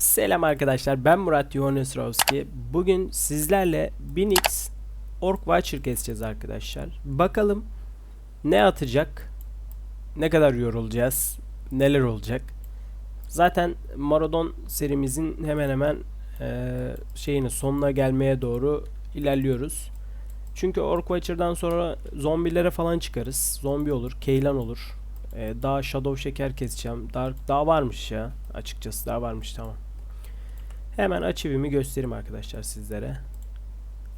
Selam arkadaşlar ben Murat Yohanesrowski. Bugün sizlerle 1000x Orc Watcher keseceğiz arkadaşlar. Bakalım ne atacak? Ne kadar yorulacağız? Neler olacak? Zaten Maradon serimizin hemen hemen eee şeyinin sonuna gelmeye doğru ilerliyoruz. Çünkü Orc Watcher'dan sonra zombilere falan çıkarız. Zombi olur, Keylan olur. Eee, daha Shadow Şeker keseceğim. Daha, daha varmış ya. Açıkçası daha varmış tamam. Hemen açıvimi göstereyim arkadaşlar sizlere.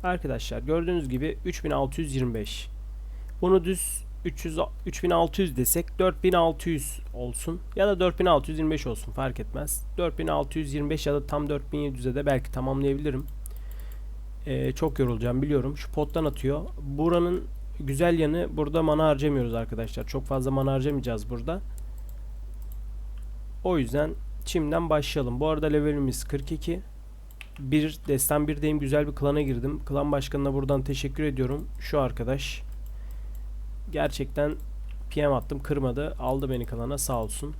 Arkadaşlar gördüğünüz gibi 3625. Bunu düz 300 3600 desek 4600 olsun ya da 4625 olsun fark etmez. 4625 ya da tam 4700'e de belki tamamlayabilirim. Ee, çok yorulacağım biliyorum. Şu pottan atıyor. Buranın güzel yanı burada mana harcamıyoruz arkadaşlar. Çok fazla mana harcamayacağız burada. O yüzden Şimdiden başlayalım. Bu arada levelimiz 42. Bir destan 1'deyim. Güzel bir klana girdim. Klan başkanına buradan teşekkür ediyorum. Şu arkadaş. Gerçekten PM attım. Kırmadı. Aldı beni klana. Sağ olsun.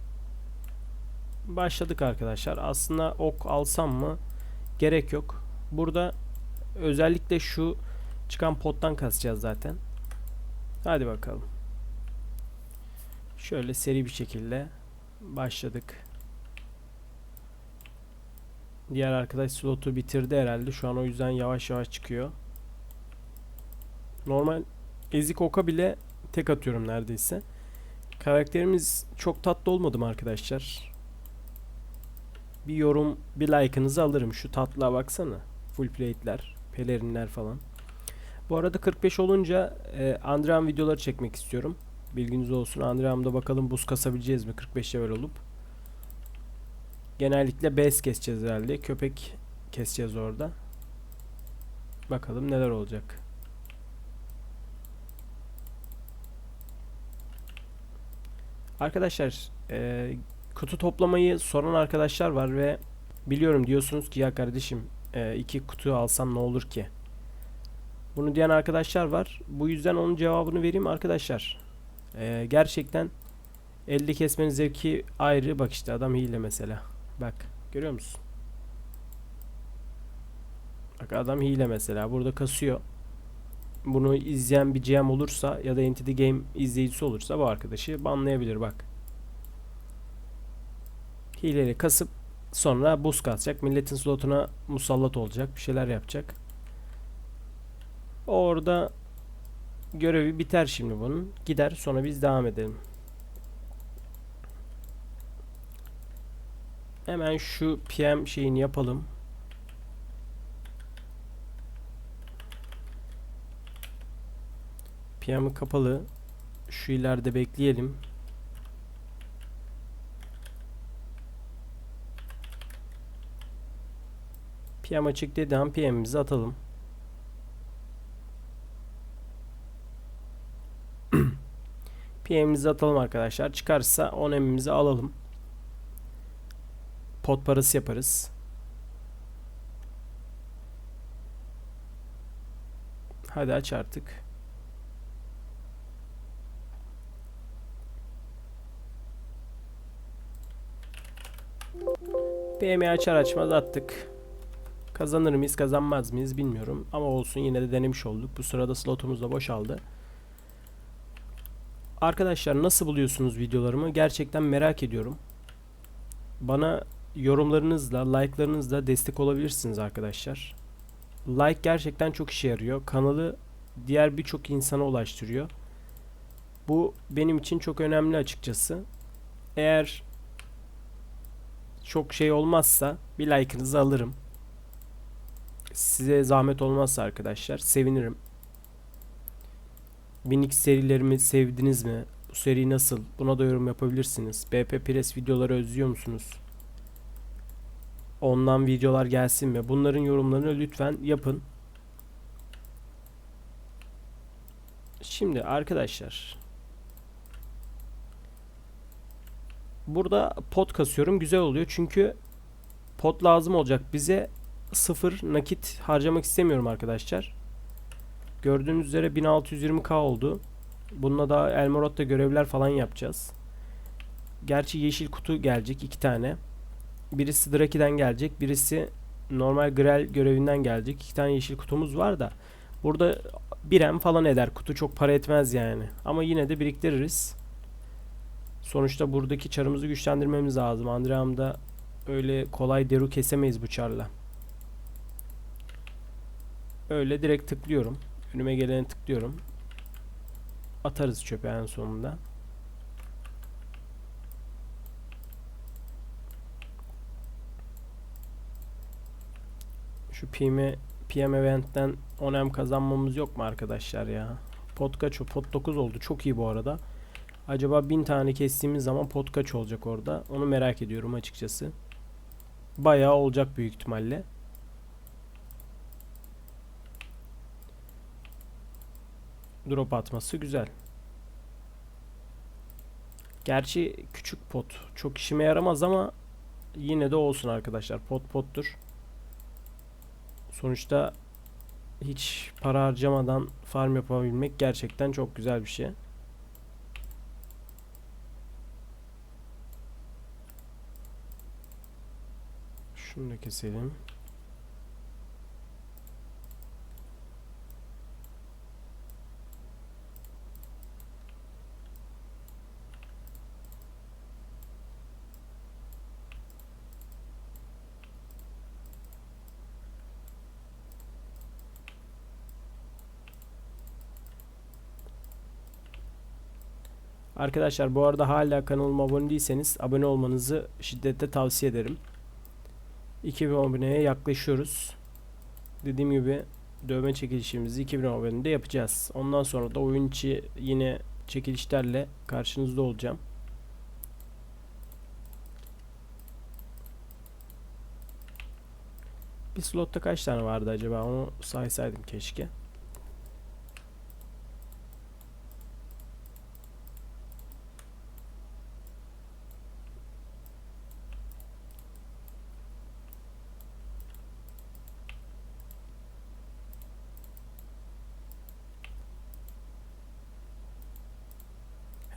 Başladık arkadaşlar. Aslında ok alsam mı? Gerek yok. Burada özellikle şu çıkan pottan kasacağız zaten. Hadi bakalım. Şöyle seri bir şekilde başladık. Diğer arkadaş slotu bitirdi herhalde. Şu an o yüzden yavaş yavaş çıkıyor. Normal ezik oka bile tek atıyorum neredeyse. Karakterimiz çok tatlı olmadı mı arkadaşlar? Bir yorum, bir like'ınızı alırım. Şu tatlığa baksana. Full plate'ler, pelerinler falan. Bu arada 45 olunca e, Andream videoları çekmek istiyorum. Bilginiz olsun. Andream'da bakalım buz kasabileceğiz mi 45 level olup. Genellikle bez keseceğiz herhalde. Köpek keseceğiz orada. Bakalım neler olacak. Arkadaşlar e, kutu toplamayı soran arkadaşlar var ve biliyorum diyorsunuz ki ya kardeşim e, iki kutu alsam ne olur ki? Bunu diyen arkadaşlar var. Bu yüzden onun cevabını vereyim arkadaşlar. E, gerçekten elde kesmenin zevki ayrı. Bak işte adam hile mesela. Bak görüyor musun? Bak adam hile mesela burada kasıyor. Bunu izleyen bir GM olursa ya da Entity Game izleyicisi olursa bu arkadaşı banlayabilir bak. Hileyle kasıp sonra buz kasacak. Milletin slotuna musallat olacak. Bir şeyler yapacak. Orada görevi biter şimdi bunun. Gider sonra biz devam edelim. Hemen şu PM şeyini yapalım. PM'i kapalı. Şu ileride bekleyelim. PM açık dediği an PM'imizi atalım. PM'imizi atalım arkadaşlar. Çıkarsa 10 emimizi alalım pot parası yaparız. Hadi aç artık. BM'i açar açmaz attık. Kazanır mıyız kazanmaz mıyız bilmiyorum. Ama olsun yine de denemiş olduk. Bu sırada slotumuz da boşaldı. Arkadaşlar nasıl buluyorsunuz videolarımı? Gerçekten merak ediyorum. Bana yorumlarınızla, like'larınızla destek olabilirsiniz arkadaşlar. Like gerçekten çok işe yarıyor. Kanalı diğer birçok insana ulaştırıyor. Bu benim için çok önemli açıkçası. Eğer çok şey olmazsa bir like'ınızı alırım. Size zahmet olmazsa arkadaşlar sevinirim. Minik serilerimi sevdiniz mi? Bu seri nasıl? Buna da yorum yapabilirsiniz. BP Press videoları özlüyor musunuz? Ondan videolar gelsin mi? Bunların yorumlarını lütfen yapın. Şimdi arkadaşlar burada pot kasıyorum. Güzel oluyor çünkü pot lazım olacak bize. Sıfır nakit harcamak istemiyorum arkadaşlar. Gördüğünüz üzere 1620k oldu. Bununla da Elmorod'da görevler falan yapacağız. Gerçi yeşil kutu gelecek iki tane. Birisi Draki'den gelecek. Birisi normal Grel görevinden gelecek. İki tane yeşil kutumuz var da. Burada bir em falan eder. Kutu çok para etmez yani. Ama yine de biriktiririz. Sonuçta buradaki çarımızı güçlendirmemiz lazım. Andream'da öyle kolay deru kesemeyiz bu çarla. Öyle direkt tıklıyorum. Önüme geleni tıklıyorum. Atarız çöpe en sonunda. Şu PM, PM eventten 10M kazanmamız yok mu arkadaşlar ya? Pot kaç? Pot 9 oldu. Çok iyi bu arada. Acaba 1000 tane kestiğimiz zaman pot kaç olacak orada? Onu merak ediyorum açıkçası. Bayağı olacak büyük ihtimalle. Drop atması güzel. Gerçi küçük pot çok işime yaramaz ama yine de olsun arkadaşlar. Pot pottur. Sonuçta hiç para harcamadan farm yapabilmek gerçekten çok güzel bir şey. Şunu da keselim. Arkadaşlar bu arada hala kanalıma abone değilseniz abone olmanızı şiddetle tavsiye ederim. 2000 aboneye yaklaşıyoruz. Dediğim gibi dövme çekilişimizi 2000 abonede yapacağız. Ondan sonra da oyun içi yine çekilişlerle karşınızda olacağım. Bir slotta kaç tane vardı acaba? Onu saysaydım keşke.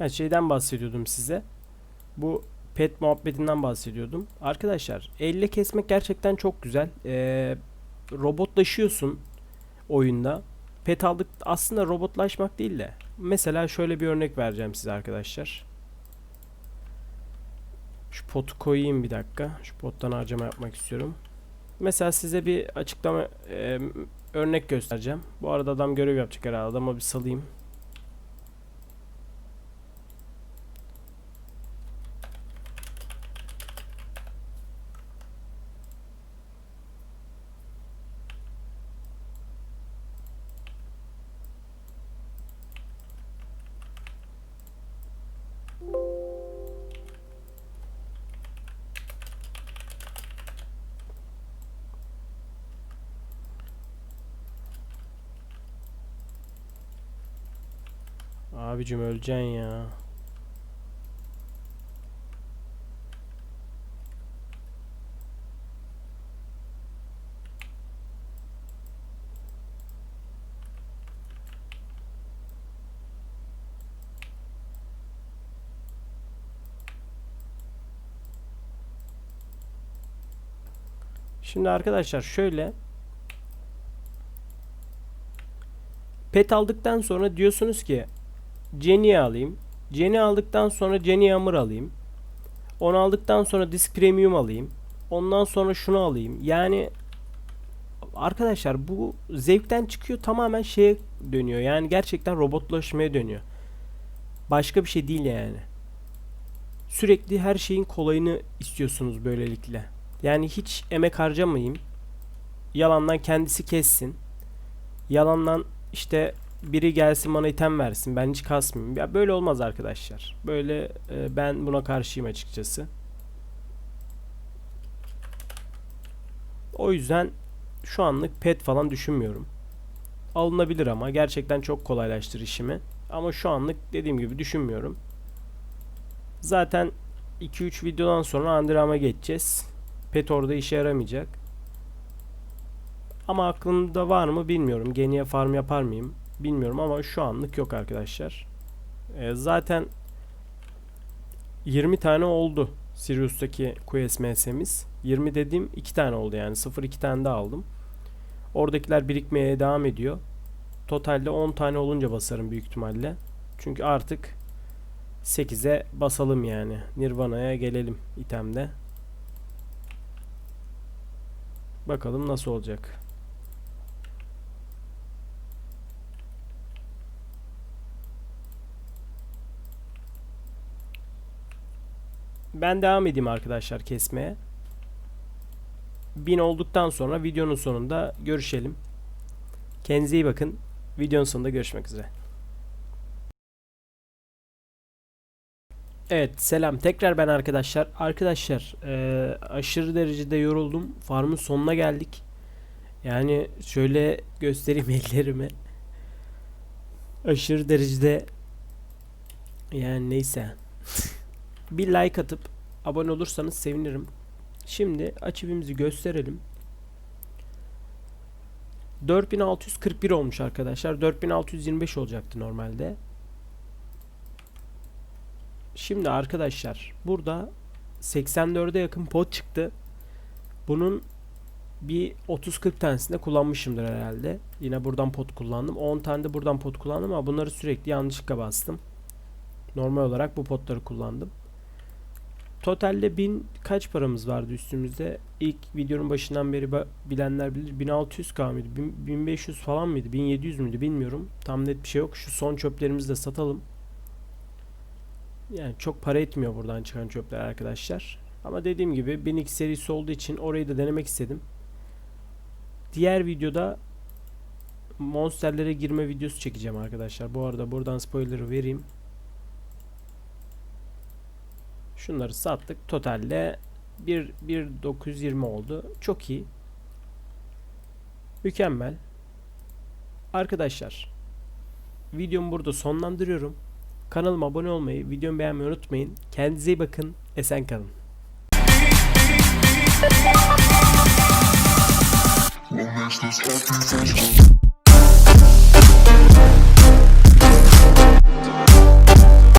Her şeyden bahsediyordum size. Bu pet muhabbetinden bahsediyordum. Arkadaşlar elle kesmek gerçekten çok güzel. Ee, robotlaşıyorsun oyunda. Pet aldık aslında robotlaşmak değil de. Mesela şöyle bir örnek vereceğim size arkadaşlar. Şu potu koyayım bir dakika. Şu pottan harcama yapmak istiyorum. Mesela size bir açıklama e, örnek göstereceğim. Bu arada adam görev yapacak herhalde. Adama bir salayım. Abicim öleceksin ya. Şimdi arkadaşlar şöyle pet aldıktan sonra diyorsunuz ki Jenny'i alayım. Jenny aldıktan sonra Jenny Hammer alayım. Onu aldıktan sonra Disk Premium alayım. Ondan sonra şunu alayım. Yani arkadaşlar bu zevkten çıkıyor tamamen şeye dönüyor. Yani gerçekten robotlaşmaya dönüyor. Başka bir şey değil yani. Sürekli her şeyin kolayını istiyorsunuz böylelikle. Yani hiç emek harcamayayım. Yalandan kendisi kessin. Yalandan işte biri gelsin bana item versin. Ben hiç kasmayayım. Ya böyle olmaz arkadaşlar. Böyle e, ben buna karşıyım açıkçası. O yüzden şu anlık pet falan düşünmüyorum. Alınabilir ama gerçekten çok kolaylaştırır işimi. Ama şu anlık dediğim gibi düşünmüyorum. Zaten 2-3 videodan sonra Andram'a geçeceğiz. Pet orada işe yaramayacak. Ama aklımda var mı bilmiyorum. Geniye farm yapar mıyım? Bilmiyorum ama şu anlık yok arkadaşlar. E, zaten 20 tane oldu Sirius'taki QSMS'miz. 20 dediğim 2 tane oldu yani 0 2 tane daha aldım. Oradakiler birikmeye devam ediyor. Totalde 10 tane olunca basarım büyük ihtimalle. Çünkü artık 8'e basalım yani. Nirvana'ya gelelim itemde. Bakalım nasıl olacak. Ben devam edeyim arkadaşlar kesmeye. 1000 olduktan sonra videonun sonunda görüşelim. Kendinize iyi bakın. Videonun sonunda görüşmek üzere. Evet selam tekrar ben arkadaşlar. Arkadaşlar eee, aşırı derecede yoruldum. Farmın sonuna geldik. Yani şöyle göstereyim ellerimi. Aşırı derecede yani neyse. Bir like atıp abone olursanız sevinirim. Şimdi açıvimizi gösterelim. 4641 olmuş arkadaşlar. 4625 olacaktı normalde. Şimdi arkadaşlar burada 84'e yakın pot çıktı. Bunun bir 30-40 tanesinde kullanmışımdır herhalde. Yine buradan pot kullandım. 10 tane de buradan pot kullandım ama bunları sürekli yanlışlıkla bastım. Normal olarak bu potları kullandım. Totalde 1000 kaç paramız vardı üstümüzde? İlk videonun başından beri bilenler bilir. 1600k mıydı? 1000 1500 falan mıydı? 1700 müydü bilmiyorum. Tam net bir şey yok. Şu son çöplerimizi de satalım. Yani çok para etmiyor buradan çıkan çöpler arkadaşlar. Ama dediğim gibi 1000x serisi olduğu için orayı da denemek istedim. Diğer videoda monsterlere girme videosu çekeceğim arkadaşlar. Bu arada buradan spoiler'ı vereyim. Şunları sattık. Totalde 1 1920 oldu. Çok iyi. Mükemmel. Arkadaşlar videomu burada sonlandırıyorum. Kanalıma abone olmayı, videomu beğenmeyi unutmayın. Kendinize iyi bakın. Esen kalın. What